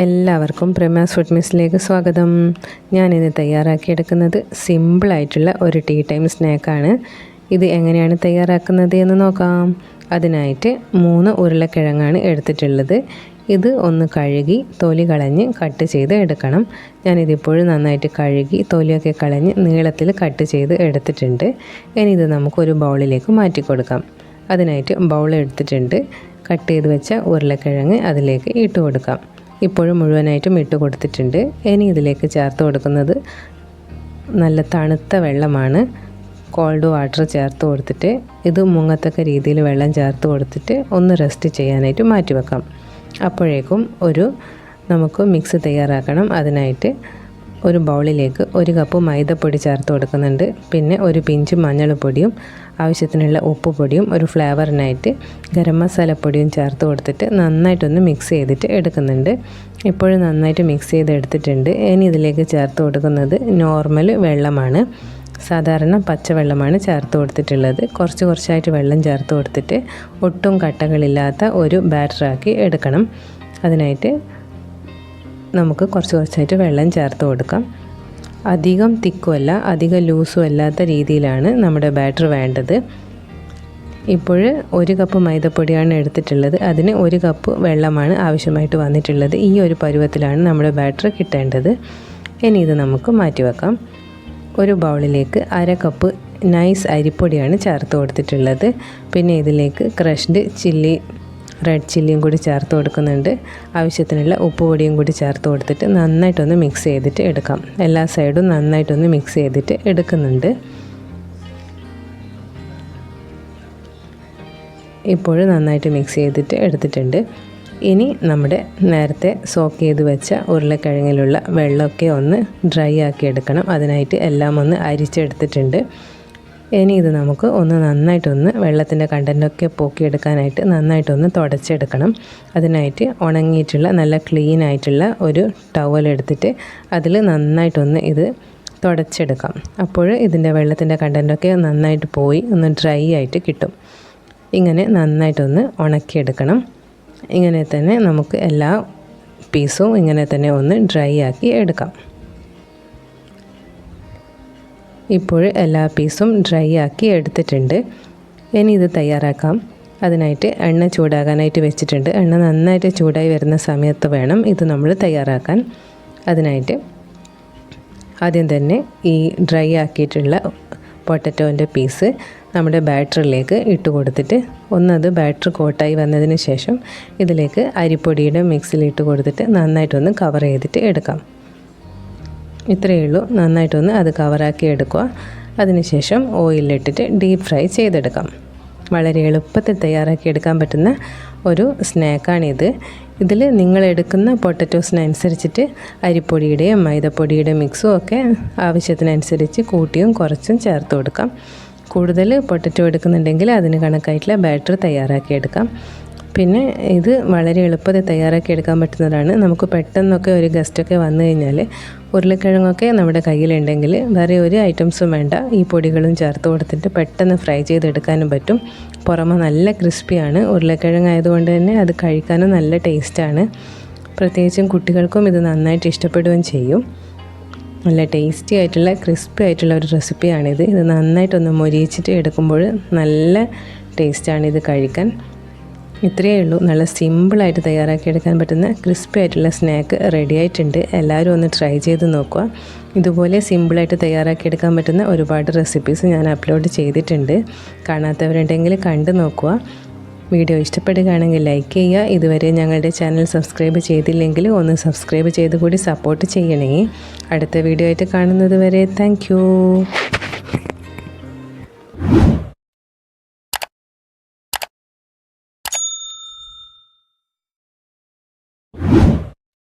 എല്ലാവർക്കും പ്രമാസ് ഫുഡ് മിസ്സിലേക്ക് സ്വാഗതം. ഞാനിന്ന് തയ്യാറാക്കിയെടുക്കുന്നത് സിമ്പിളായിട്ടുള്ള ഒരു ടീ ടൈം സ്നാക്കാണ് ഇത് എങ്ങനെയാണ് തയ്യാറാക്കുന്നത് എന്ന് നോക്കാം. അതിനായിട്ട് മൂന്ന് ഉരുളക്കിഴങ്ങാണ് എടുത്തിട്ടുള്ളത്. ഇത് ഒന്ന് കഴുകി തൊലി കളഞ്ഞ് കട്ട് ചെയ്ത് എടുക്കണം. ഞാനിതിപ്പോഴും നന്നായിട്ട് കഴുകി തൊലിയൊക്കെ കളഞ്ഞ് നീളത്തിൽ കട്ട് ചെയ്ത് എടുത്തിട്ടുണ്ട്. ഇനി ഇത് നമുക്കൊരു ബൗളിലേക്ക് മാറ്റി കൊടുക്കാം. അതിനായിട്ട് ബൗൾ എടുത്തിട്ടുണ്ട്. കട്ട് ചെയ്ത് വെച്ച ഉരുളക്കിഴങ്ങ് അതിലേക്ക് ഇട്ട് കൊടുക്കാം. ഇപ്പോഴും മുഴുവനായിട്ടും ഇട്ട് കൊടുത്തിട്ടുണ്ട്. ഇനി ഇതിലേക്ക് ചേർത്ത് കൊടുക്കുന്നത് നല്ല തണുത്ത വെള്ളമാണ്. കോൾഡ് വാട്ടർ ചേർത്ത് കൊടുത്തിട്ട് ഇത് മുങ്ങത്തക്ക രീതിയിൽ വെള്ളം ചേർത്ത് കൊടുത്തിട്ട് ഒന്ന് റെസ്റ്റ് ചെയ്യാനായിട്ട് മാറ്റി വെക്കാം അപ്പോഴേക്കും ഒരു നമുക്ക് മിക്സ് തയ്യാറാക്കണം. അതിനായിട്ട് ഒരു ബൗളിലേക്ക് ഒരു കപ്പ് മൈദപ്പൊടി ചേർത്ത് കൊടുക്കുന്നുണ്ട്. പിന്നെ ഒരു പിഞ്ച് മഞ്ഞൾപ്പൊടിയും ആവശ്യത്തിനുള്ള ഉപ്പ് പൊടിയും ഒരു ഫ്ലേവറിനായിട്ട് ഗരം മസാലപ്പൊടിയും ചേർത്ത് കൊടുത്തിട്ട് നന്നായിട്ടൊന്ന് മിക്സ് ചെയ്തിട്ട് എടുക്കുന്നുണ്ട്. ഇപ്പോഴും നന്നായിട്ട് മിക്സ് ചെയ്ത് എടുത്തിട്ടുണ്ട് ഇനി ഇതിലേക്ക് ചേർത്ത് കൊടുക്കുന്നത് നോർമൽ വെള്ളമാണ്. സാധാരണ പച്ചവെള്ളമാണ് ചേർത്ത് കൊടുത്തിട്ടുള്ളത്. കുറച്ച് കുറച്ചായിട്ട് വെള്ളം ചേർത്ത് കൊടുത്തിട്ട് ഒട്ടും കട്ടകളില്ലാത്ത ഒരു ബാറ്ററാക്കി എടുക്കണം. അതിനായിട്ട് നമുക്ക് കുറച്ച് കുറച്ചായിട്ട് വെള്ളം ചേർത്ത് കൊടുക്കാം. അധികം തിക്കുമല്ല അധികം ലൂസും അല്ലാത്ത രീതിയിലാണ് നമ്മുടെ ബാറ്റർ വേണ്ടത്. ഇപ്പോൾ ഒരു കപ്പ് മൈദപ്പൊടിയാണ് എടുത്തിട്ടുള്ളത്. അതിന് ഒരു കപ്പ് വെള്ളമാണ് ആവശ്യമായിട്ട് വന്നിട്ടുള്ളത്. ഈ ഒരു പരുവത്തിലാണ് നമ്മുടെ ബാറ്റർ കിട്ടേണ്ടത്. ഇനി ഇത് നമുക്ക് മാറ്റി വെക്കാം. ഒരു ബൗളിലേക്ക് അര കപ്പ് നൈസ് അരിപ്പൊടിയാണ് ചേർത്ത് കൊടുത്തിട്ടുള്ളത്. പിന്നെ ഇതിലേക്ക് ക്രഷ്ഡ് ചില്ലി റെഡ് ചില്ലിയും കൂടി ചേർത്ത് കൊടുക്കുന്നുണ്ട്. ആവശ്യത്തിനുള്ള ഉപ്പുപൊടിയും കൂടി ചേർത്ത് കൊടുത്തിട്ട് നന്നായിട്ടൊന്ന് മിക്സ് ചെയ്തിട്ട് എടുക്കാം. എല്ലാ സൈഡും നന്നായിട്ടൊന്ന് മിക്സ് ചെയ്തിട്ട് എടുക്കുന്നുണ്ട്. ഇപ്പോൾ നന്നായിട്ട് മിക്സ് ചെയ്തിട്ട് എടുത്തിട്ടുണ്ട്. ഇനി നമ്മുടെ നേരത്തെ സോക്ക് ചെയ്ത് വെച്ച ഉരുളക്കിഴങ്ങിലുള്ള വെള്ളമൊക്കെ ഒന്ന് ഡ്രൈ ആക്കി എടുക്കണം. അതിനായിട്ട് എല്ലാം ഒന്ന് അരിച്ചെടുത്തിട്ടുണ്ട്. ഇനി ഇത് നമുക്ക് ഒന്ന് നന്നായിട്ടൊന്ന് വെള്ളത്തിന്റെ കണ്ടന്റൊക്കെ പോക്കിയെടുക്കാനായിട്ട് നന്നായിട്ടൊന്ന് തുടച്ചെടുക്കണം. അതിനായിട്ട് ഉണങ്ങിയിട്ടുള്ള നല്ല ക്ലീൻ ആയിട്ടുള്ള ഒരു ടവൽ എടുത്തിട്ട് അതിൽ നന്നായിട്ടൊന്ന് ഇത് തുടച്ചെടുക്കാം. അപ്പോൾ ഇതിന്റെ വെള്ളത്തിന്റെ കണ്ടന്റൊക്കെ നന്നായിട്ട് പോയി ഒന്ന് ഡ്രൈ ആയിട്ട് കിട്ടും. ഇങ്ങനെ നന്നായിട്ടൊന്ന് ഉണക്കിയെടുക്കണം. ഇങ്ങനെ തന്നെ നമുക്ക് എല്ലാ പീസും ഇങ്ങനെ തന്നെ ഒന്ന് ഡ്രൈ ആക്കി എടുക്കാം. ഇപ്പോൾ എല്ലാ പീസും ഡ്രൈ ആക്കി എടുത്തിട്ടുണ്ട്. ഇനി ഇത് തയ്യാറാക്കാം. അതിനായിട്ട് എണ്ണ ചൂടാകാനായിട്ട് വെച്ചിട്ടുണ്ട്. എണ്ണ നന്നായിട്ട് ചൂടായി വരുന്ന സമയത്ത് വേണം ഇത് നമ്മൾ തയ്യാറാക്കാൻ. അതിനായിട്ട് ആദ്യം തന്നെ ഈ ഡ്രൈ ആക്കിയിട്ടുള്ള പൊട്ടറ്റോന്റെ പീസ് നമ്മുടെ ബാറ്ററിലേക്ക് ഇട്ട് കൊടുത്തിട്ട് ഒന്നത് ബാറ്ററി കോട്ടായി വന്നതിന് ശേഷം ഇതിലേക്ക് അരിപ്പൊടിയുടെ മിക്സിലിട്ട് കൊടുത്തിട്ട് നന്നായിട്ടൊന്ന് കവർ ചെയ്തിട്ട് എടുക്കാം. ഇത്രയേ ഉള്ളൂ. നന്നായിട്ടൊന്ന് അത് കവറാക്കി എടുക്കുക. അതിനുശേഷം ഓയിലിട്ടിട്ട് ഡീപ്പ് ഫ്രൈ ചെയ്തെടുക്കാം. വളരെ എളുപ്പത്തിൽ തയ്യാറാക്കി എടുക്കാൻ പറ്റുന്ന ഒരു സ്നാക്കാണിത്. ഇതിൽ നിങ്ങൾ എടുക്കുന്ന പൊട്ടറ്റോസിനനുസരിച്ചിട്ട് അരിപ്പൊടിയുടെയും മൈദപ്പൊടിയുടെയും മിക്സും ഒക്കെ ആവശ്യത്തിനനുസരിച്ച് കൂട്ടിയും കുറച്ചും ചേർത്ത് കൊടുക്കാം. കൂടുതൽ പൊട്ടറ്റോ എടുക്കുന്നുണ്ടെങ്കിൽ അതിന് കണക്കായിട്ടുള്ള ബാറ്റർ തയ്യാറാക്കിയെടുക്കാം പിന്നെ ഇത് വളരെ എളുപ്പത്തിൽ തയ്യാറാക്കി എടുക്കാൻ പറ്റുന്നതാണ്. നമുക്ക് പെട്ടെന്നൊക്കെ ഒരു ഗസ്റ്റൊക്കെ വന്നു കഴിഞ്ഞാൽ ഉരുളക്കിഴങ്ങൊക്കെ നമ്മുടെ കയ്യിലുണ്ടെങ്കിൽ വേറെ ഒരു ഐറ്റംസും വേണ്ട. ഈ പൊടികളും ചേർത്ത് കൊടുത്തിട്ട് പെട്ടെന്ന് ഫ്രൈ ചെയ്തെടുക്കാനും പറ്റും. പുറമെ നല്ല ക്രിസ്പിയാണ് ഉരുളക്കിഴങ്ങ് ആയതുകൊണ്ട് തന്നെ അത് കഴിക്കാനും നല്ല ടേസ്റ്റാണ് പ്രത്യേകിച്ചും കുട്ടികൾക്കും ഇത് നന്നായിട്ട് ഇഷ്ടപ്പെടുകയും ചെയ്യും. നല്ല ടേസ്റ്റി ആയിട്ടുള്ള ക്രിസ്പി ആയിട്ടുള്ള ഒരു റെസിപ്പിയാണിത് ഇത് നന്നായിട്ടൊന്ന് മൊരിയിച്ചിട്ട് എടുക്കുമ്പോൾ നല്ല ടേസ്റ്റാണ് ഇത് കഴിക്കാൻ. ഇത്രയേ ഉള്ളൂ. നല്ല സിമ്പിളായിട്ട് തയ്യാറാക്കിയെടുക്കാൻ പറ്റുന്ന ക്രിസ്പി ആയിട്ടുള്ള സ്നാക്ക് റെഡി ആയിട്ടുണ്ട്. എല്ലാവരും ഒന്ന് ട്രൈ ചെയ്ത് നോക്കുക. ഇതുപോലെ സിമ്പിളായിട്ട് തയ്യാറാക്കിയെടുക്കാൻ പറ്റുന്ന ഒരുപാട് റെസിപ്പീസ് ഞാൻ അപ്ലോഡ് ചെയ്തിട്ടുണ്ട്. കാണാത്തവരുണ്ടെങ്കിൽ കണ്ടു നോക്കുക. വീഡിയോ ഇഷ്ടപ്പെടുകയാണെങ്കിൽ ലൈക്ക് ചെയ്യുക. ഇതുവരെ ഞങ്ങളുടെ ചാനൽ സബ്സ്ക്രൈബ് ചെയ്തില്ലെങ്കിൽ ഒന്ന് സബ്സ്ക്രൈബ് ചെയ്ത് കൂടി സപ്പോർട്ട് ചെയ്യണേ. അടുത്ത വീഡിയോ ആയിട്ട് കാണുന്നത് വരെ താങ്ക്